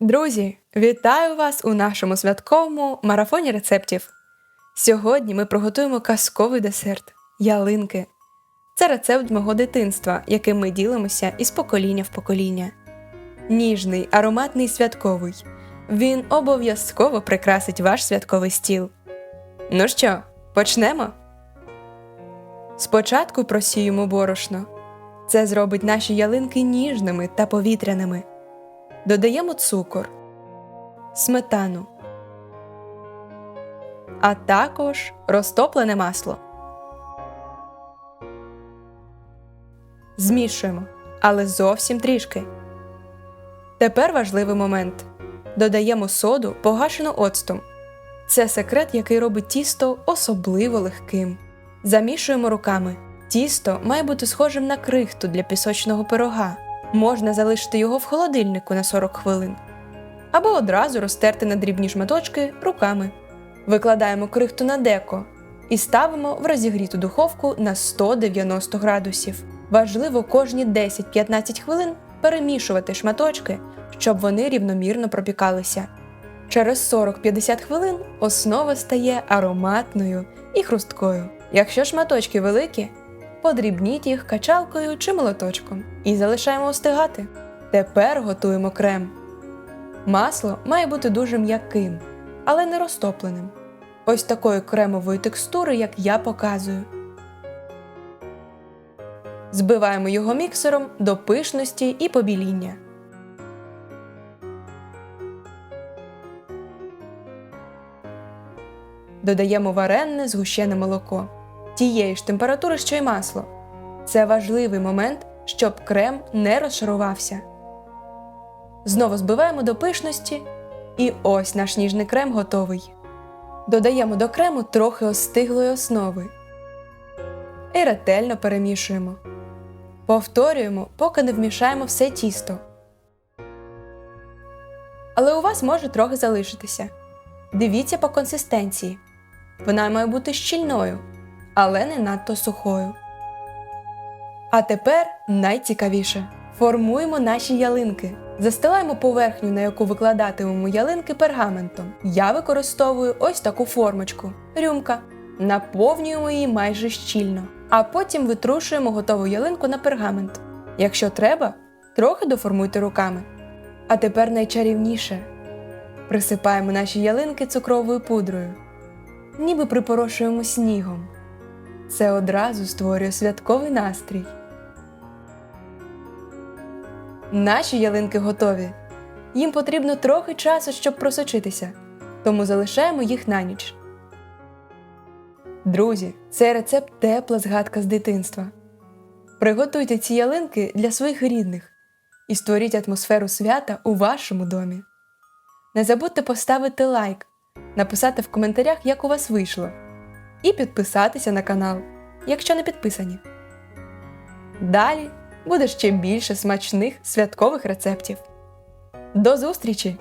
Друзі, вітаю вас у нашому святковому марафоні рецептів. Сьогодні ми приготуємо казковий десерт ялинки. Це рецепт мого дитинства, яким ми ділимося із покоління в покоління. Ніжний, ароматний святковий. Він обов'язково прикрасить ваш святковий стіл. Ну що, почнемо? Спочатку просіємо борошно. Це зробить наші ялинки ніжними та повітряними. Додаємо цукор, сметану, а також розтоплене масло. Змішуємо, але зовсім трішки. Тепер важливий момент. Додаємо соду, погашену оцтом. Це секрет, який робить тісто особливо легким. Замішуємо руками. Тісто має бути схожим на крихту для пісочного пирога. Можна залишити його в холодильнику на 40 хвилин. Або одразу розтерти на дрібні шматочки руками. Викладаємо крихту на деко і ставимо в розігріту духовку на 190 градусів. Важливо кожні 10-15 хвилин перемішувати шматочки, щоб вони рівномірно пропікалися. Через 40-50 хвилин основа стає ароматною і хрусткою. Якщо шматочки великі, подрібніть їх качалкою чи молоточком і залишаємо остигати. Тепер готуємо крем. Масло має бути дуже м'яким, але не розтопленим. Ось такої кремової текстури, як я показую. Збиваємо його міксером до пишності і побіління. Додаємо варенне згущене молоко тієї ж температури, що й масло. Це важливий момент, щоб крем не розшарувався. Знову збиваємо до пишності, і ось наш ніжний крем готовий. Додаємо до крему трохи остиглої основи і ретельно перемішуємо. Повторюємо, поки не вмішаємо все тісто. Але у вас може трохи залишитися. Дивіться по консистенції. Вона має бути щільною, але не надто сухою. А тепер найцікавіше. Формуємо наші ялинки. Застилаємо поверхню, на яку викладатимемо ялинки пергаментом. Я використовую ось таку формочку рюмка. Наповнюємо її майже щільно, а потім витрушуємо готову ялинку на пергамент. Якщо треба, трохи доформуйте руками. А тепер найчарівніше. Присипаємо наші ялинки цукровою пудрою, ніби припорошуємо снігом. Це одразу створює святковий настрій. Наші ялинки готові. Їм потрібно трохи часу, щоб просочитися, тому залишаємо їх на ніч. Друзі, цей рецепт тепла згадка з дитинства. Приготуйте ці ялинки для своїх рідних і створіть атмосферу свята у вашому домі. Не забудьте поставити лайк, написати в коментарях, як у вас вийшло, і підписатися на канал, якщо не підписані. Далі буде ще більше смачних святкових рецептів. До зустрічі!